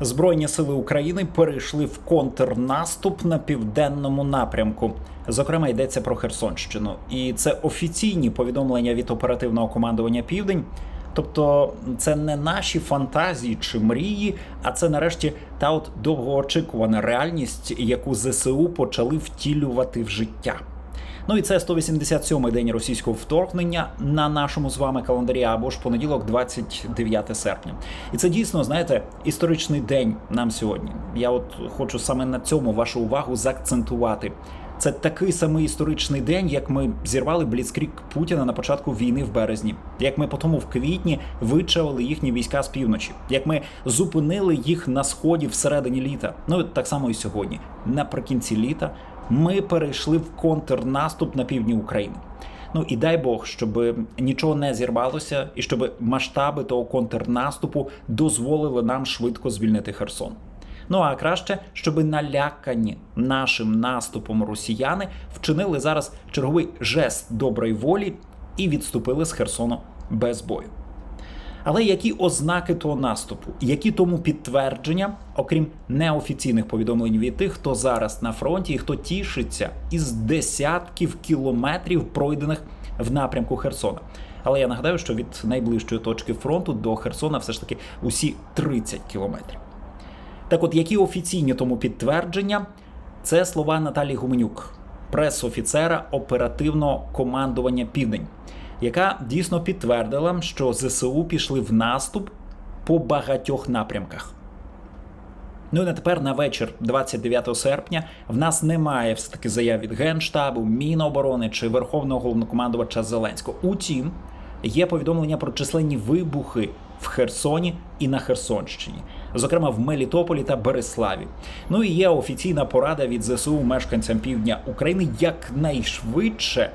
Збройні сили України перейшли в контрнаступ на південному напрямку. Зокрема, йдеться про Херсонщину, і це офіційні повідомлення від оперативного командування Південь. Тобто, це не наші фантазії чи мрії, а це нарешті та от довгоочікувана реальність, яку ЗСУ почали втілювати в життя. Ну і це 187-й день російського вторгнення на нашому з вами календарі, або ж понеділок, 29 серпня. І це дійсно, знаєте, історичний день нам сьогодні. Я от хочу саме на цьому вашу увагу заакцентувати. Це такий самий історичний день, як ми зірвали бліцкрік Путіна на початку війни в березні, як ми потім в квітні вичавили їхні війська з півночі, як ми зупинили їх на сході всередині літа. Ну так само і сьогодні. Наприкінці літа ми перейшли в контрнаступ на півдні України. Ну і дай Бог, щоб нічого не зірвалося, і щоб масштаби того контрнаступу дозволили нам швидко звільнити Херсон. Ну а краще, щоб налякані нашим наступом росіяни вчинили зараз черговий жест доброї волі і відступили з Херсону без бою. Але які ознаки того наступу, які тому підтвердження, окрім неофіційних повідомлень від тих, хто зараз на фронті і хто тішиться із десятків кілометрів пройдених в напрямку Херсона? Але я нагадаю, що від найближчої точки фронту до Херсона все ж таки усі 30 кілометрів. Так, от які офіційні тому підтвердження, це слова Наталії Гуменюк, прес-офіцера оперативного командування Південь, яка дійсно підтвердила, що ЗСУ пішли в наступ по багатьох напрямках. Ну і на тепер на вечір, 29 серпня, в нас немає все таки заяв від Генштабу, Міноборони чи Верховного головнокомандувача Зеленського. Утім, є повідомлення про численні вибухи в Херсоні і на Херсонщині, зокрема в Мелітополі та Береславі. Ну і є офіційна порада від ЗСУ мешканцям півдня України якнайшвидше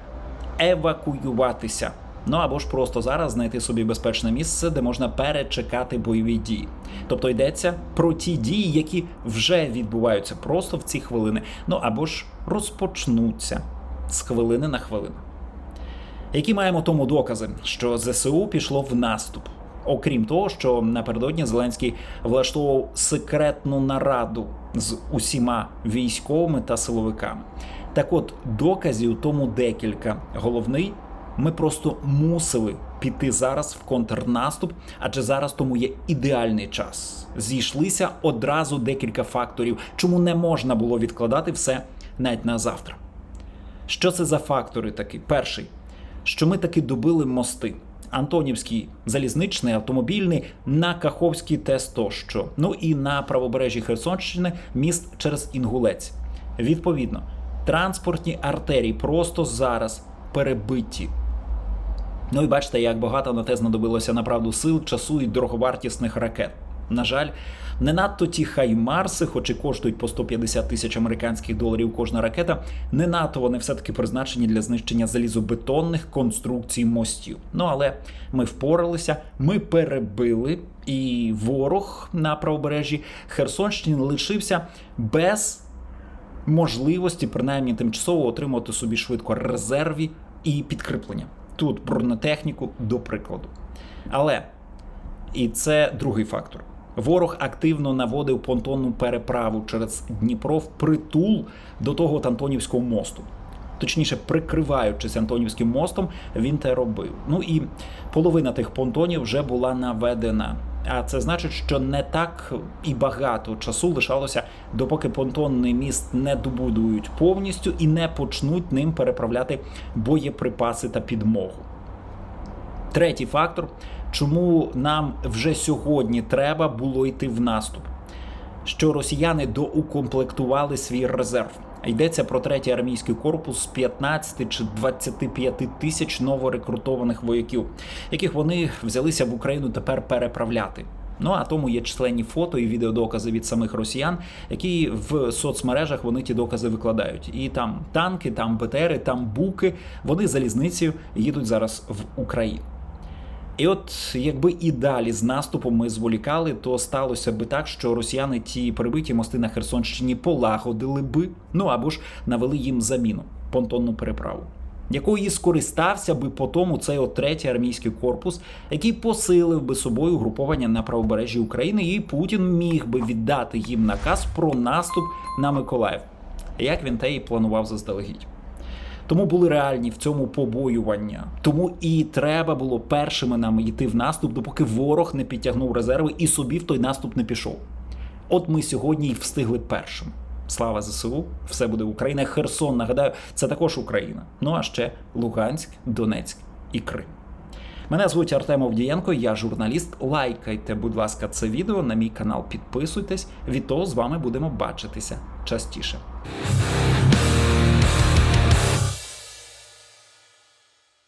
евакуюватися. Ну або ж просто зараз знайти собі безпечне місце, де можна перечекати бойові дії. Тобто йдеться про ті дії, які вже відбуваються просто в ці хвилини. Ну або ж розпочнуться з хвилини на хвилину. Які маємо тому докази, що ЗСУ пішло в наступ? Окрім того, що напередодні Зеленський влаштовував секретну нараду з усіма військовими та силовиками. Так от доказів тому декілька. Головний, ми просто мусили піти зараз в контрнаступ, адже зараз тому є ідеальний час. Зійшлися одразу декілька факторів, чому не можна було відкладати все навіть на завтра. Що це за фактори такі? Перший, що ми таки добили мости. Антонівський залізничний, автомобільний, на Каховський ТЕС тощо. Ну і на правобережжі Херсонщини міст через Інгулець. Відповідно, транспортні артерії просто зараз перебиті. Ну і бачите, як багато на те знадобилося направду сил, часу і дороговартісних ракет. На жаль, не надто ті хаймарси, хоч і коштують по 150 тисяч американських доларів кожна ракета, не надто вони все-таки призначені для знищення залізобетонних конструкцій мостів. Ну але ми впоралися, ми перебили, і ворог на правобережжі Херсонщини лишився без можливості, принаймні тимчасово отримати собі швидко резерві і підкріплення. Тут бронетехніку до прикладу. Але і це другий фактор. Ворог активно наводив понтонну переправу через Дніпро в притул до того Антонівського мосту. Точніше, прикриваючись Антонівським мостом, він те робив. Ну і половина тих понтонів вже була наведена. А це значить, що не так і багато часу лишалося, допоки понтонний міст не добудують повністю і не почнуть ним переправляти боєприпаси та підмогу. Третій фактор, чому нам вже сьогодні треба було йти в наступ, що росіяни доукомплектували свій резерв. Йдеться про третій армійський корпус з 15 чи 25 тисяч новорекрутованих вояків, яких вони взялися в Україну тепер переправляти. Ну а тому є численні фото і відеодокази від самих росіян, які в соцмережах вони ті докази викладають. І там танки, там БТРи, там буки. Вони залізницею їдуть зараз в Україну. І от якби і далі з наступом ми зволікали, то сталося би так, що росіяни ті прибиті мости на Херсонщині полагодили би, ну або ж навели їм заміну понтонну переправу. якої скористався би по тому цей от третій армійський корпус, який посилив би собою угруповання на правобережжі України, і Путін міг би віддати їм наказ про наступ на Миколаїв, як він те і планував заздалегідь. Тому були реальні в цьому побоювання. Тому і треба було першими нам йти в наступ, допоки ворог не підтягнув резерви і собі в той наступ не пішов. От ми сьогодні й встигли першим. Слава ЗСУ, все буде Україна. Херсон, нагадаю, це також Україна. Ну а ще Луганськ, Донецьк і Крим. Мене звуть Артем Овдієнко, я журналіст. Лайкайте, будь ласка, це відео на мій канал. Підписуйтесь. Від того з вами будемо бачитися частіше.